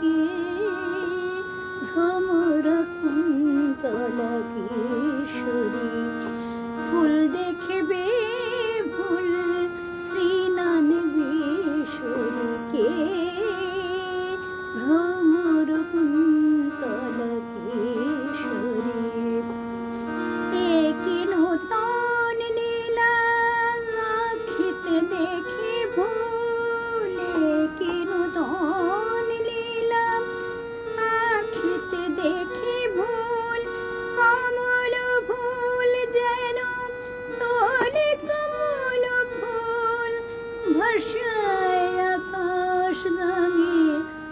কি ভ্রমর কুন্তলা কিশোরী। ফুল দেখবে ভুল শ্রীনান বিশ্বরী কে? ভ্রমর কুন্তলা কিশোরী। এ কি নূতন নীলা খেতে দেখ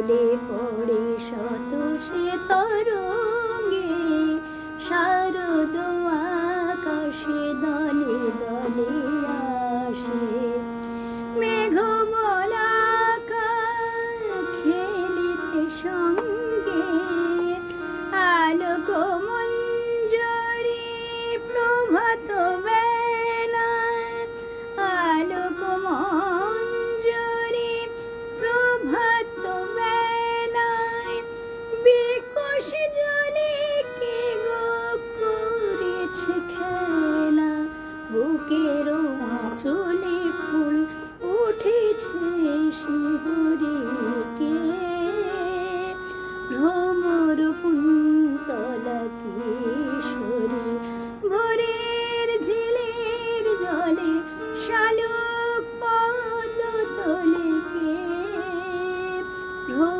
ঢলে পড়ে শত সে তরঙ্গে, শারদ আকাশে দলে দলে আসে। মেঘ বলাকা খেলিতে সঙ্গে আলোক বুকের আঁচলে ফুল উঠেছে শিহরে কে? ভ্রমর কুন্তলা কেশরী ভোরের ঝিলের জলে শালুক পদ তোলে কে? ভ্রম